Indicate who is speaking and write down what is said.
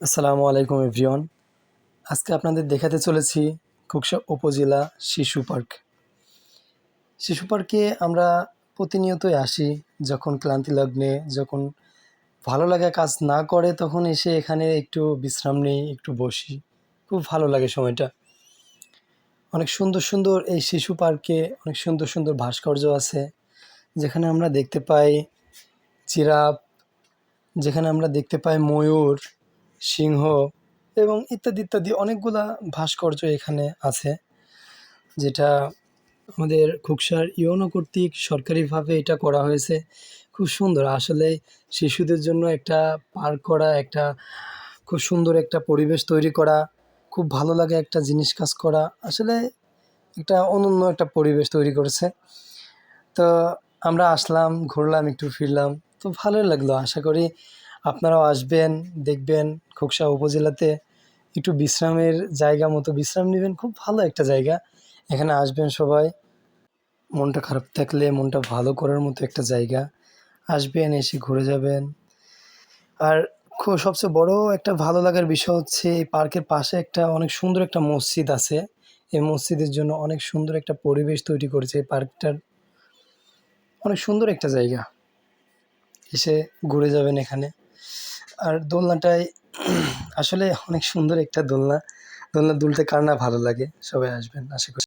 Speaker 1: আসসালামু আলাইকুম এভরিওয়ান। আজকে আপনাদের দেখাতে চলেছি কুকসা উপজেলা শিশু পার্ক। শিশু পার্কে আমরা প্রতিনিয়তই আসি, যখন ক্লান্তি লগ্নে, যখন ভালো লাগা কাজ না করে, তখন এসে এখানে একটু বিশ্রাম নিই, একটু বসি। খুব ভালো লাগে সময়টা। অনেক সুন্দর সুন্দর এই শিশু পার্কে অনেক সুন্দর সুন্দর ভাস্কর্য আছে, যেখানে আমরা দেখতে পাই জিরাফ, যেখানে আমরা দেখতে পাই ময়ূর সিংহ এবং ইত্যাদি ইত্যাদি অনেকগুলা ভাস্কর্য এখানে আছে, যেটা আমাদের খুকসার ইউনো কর্তৃক সরকারিভাবে এটা করা হয়েছে। খুব সুন্দর। আসলে শিশুদের জন্য একটা পার্ক করা, একটা খুব সুন্দর একটা পরিবেশ তৈরি করা, খুব ভালো লাগে একটা জিনিস কাজ করা। আসলে একটা অনন্য একটা পরিবেশ তৈরি করেছে। তো আমরা আসলাম, ঘুরলাম, একটু ফিরলাম। তো ভালোই লাগল। আশা করি আপনারাও আসবেন, দেখবেন খোকসা উপজেলাতে একটু বিশ্রামের জায়গা মতো, বিশ্রাম নেবেন, খুব ভালো একটা জায়গা। এখানে আসবেন সবাই। মনটা খারাপ থাকলে মনটা ভালো করার মতো একটা জায়গা। আসবেন, এসে ঘুরে যাবেন। আর খুব সবচেয়ে বড় একটা ভালো লাগার বিষয় হচ্ছে এই পার্কের পাশে একটা অনেক সুন্দর একটা মসজিদ আছে। এই মসজিদের জন্য অনেক সুন্দর একটা পরিবেশ তৈরি করেছে এই পার্কটার। অনেক সুন্দর একটা জায়গা। এসে ঘুরে যাবেন এখানে। আর দোলনাটায় আসলে অনেক সুন্দর একটা দোলনা। দোলনা দুলতে কার না ভালো লাগে? সবাই আসবেন, আশা করি।